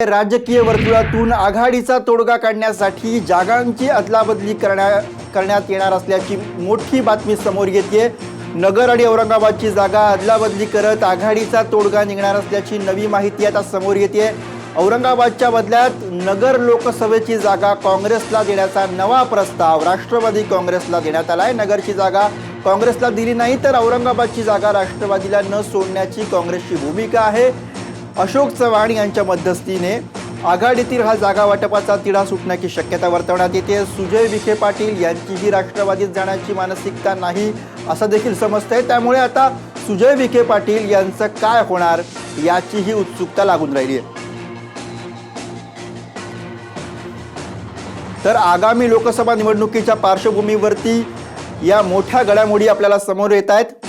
राजकीय वर्तुळातून आघाडीचा तोडगा काढण्यासाठी जागांची अदलाबदली करण्या करण्यात येणार असल्याची मोठी बातमी समोर येते नगर आणि औरंगाबादची जागा अदलाबदली करत आघाडीचा तोडगा निघणार असल्याची नवी माहिती आता समोर येते औरंगाबादच्या बदल्यात नगर लोकसभेची जागा काँग्रेसला देण्याचा नवा प्रस्ताव राष्ट्रवादी काँग्रेसला देण्यात आला आहे नगरची जागा काँग्रेसला दिली नाही तर औरंगाबादची जागा राष्ट्रवादीला न सोडण्याची काँग्रेसची भूमिका आहे. अशोक चव्हाण यांच्या मध्यस्थीने आघाडीतील हा जागा वाटपाचा तिढा सुटण्याची शक्यता वर्तवण्यात येते. सुजय विखे पाटील यांचीही राष्ट्रवादीत जाण्याची मानसिकता नाही असं देखील समजतंय. त्यामुळे आता सुजय विखे पाटील यांचं काय होणार याचीही उत्सुकता लागून राहिली आहे. तर आगामी लोकसभा निवडणुकीच्या पार्श्वभूमीवरती या मोठ्या घडामोडी आपल्याला समोर येत आहेत.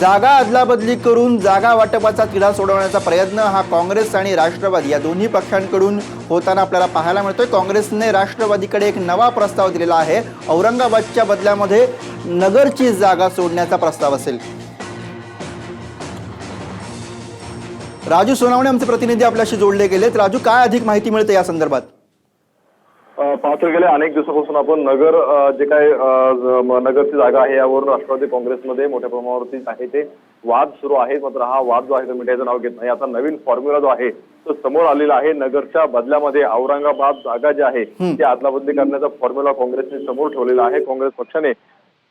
जागा अदलाबदली करून जागा वाटपाचा तिढा सोडवण्याचा प्रयत्न हा काँग्रेस आणि राष्ट्रवादी या दोन्ही पक्षांकडून होताना आपल्याला पाहायला मिळतोय. काँग्रेसने राष्ट्रवादीकडे एक नवा प्रस्ताव दिलेला आहे. औरंगाबादच्या बदल्यामध्ये नगरची जागा सोडण्याचा प्रस्ताव असेल. राजू सोनावणे आमचे प्रतिनिधी आपल्याशी जोडले गेलेत. राजू काय अधिक माहिती मिळते या संदर्भात? पाहतो गेले अनेक दिवसापासून आपण नगर जे काय नगरची जागा आहे यावरून राष्ट्रवादी काँग्रेसमध्ये मोठ्या प्रमाणावरती आहे ते वाद सुरू आहेत. मात्र हा वाद जो आहे तो मिठायचं नाव घेत नाही. आता नवीन फॉर्म्युला जो आहे तो समोर आलेला आहे. नगरच्या बदल्यामध्ये औरंगाबाद जागा जी आहे ती अदलाबदली करण्याचा फॉर्म्युला काँग्रेसने समोर ठेवलेला आहे. काँग्रेस पक्षाने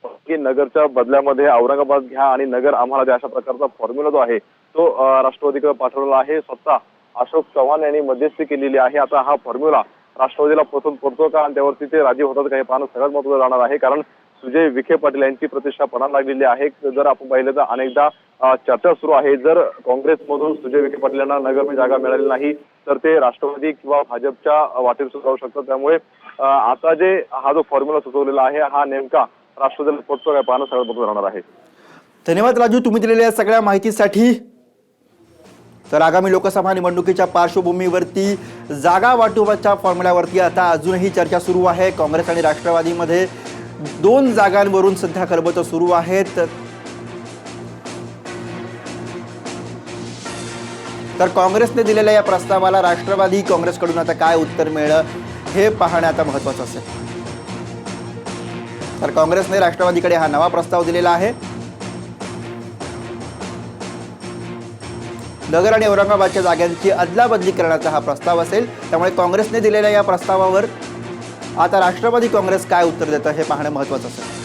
की नगरच्या बदल्यामध्ये औरंगाबाद घ्या आणि नगर आम्हाला द्या अशा प्रकारचा फॉर्म्युला जो आहे तो राष्ट्रवादीकडे पाठवलेला आहे. स्वतः अशोक चव्हाण यांनी मध्यस्थी केलेली आहे. आता हा फॉर्म्युला राष्ट्रवादीला पसंत पडतो का? आणि त्यावरती ते राजी होतात का? हे पाहणं सगळ्यात महत्वाचं राहणार आहे. कारण सुजय विखे पाटील यांची प्रतिष्ठा पणाला लागलेली आहे. जर आपण पाहिलं तर अनेकदा चर्चा सुरू आहे. जर काँग्रेसमधून सुजय विखे पाटील यांना नगरमध्ये जागा मिळाली नाही तर ते राष्ट्रवादी किंवा भाजपच्या वाटेवर सुद्धा शकतात. त्यामुळे आता जे हा जो फॉर्म्युला सुचवलेला आहे हा नेमका राष्ट्रवादीला पडतो काय पाहणं सगळ्यात महत्वाचं राहणार आहे. धन्यवाद राजू. तुम्ही दिलेल्या सगळ्या माहितीसाठी तर आगामी लोकसभा निवडणुकीच्या पार्श्वभूमीवरती जागा वाटोबाच्या फॉर्म्युल्यावरती आता अजूनही चर्चा सुरू आहे. काँग्रेस आणि राष्ट्रवादीमध्ये दोन जागांवरून सध्या खरबत सुरू आहेत. तर काँग्रेसने दिलेल्या या प्रस्तावाला राष्ट्रवादी काँग्रेसकडून आता काय उत्तर मिळलं हे पाहणं आता महत्वाचं असेल. तर काँग्रेसने राष्ट्रवादीकडे हा नवा प्रस्ताव दिलेला आहे. नगर आणि औरंगाबादच्या जागांची अदलाबदली करण्याचा हा प्रस्ताव असेल त्यामुळे काँग्रेसने दिलेल्या या प्रस्तावावर आता राष्ट्रवादी काँग्रेस काय उत्तर देतं हे पाहणं महत्त्वाचं असेल.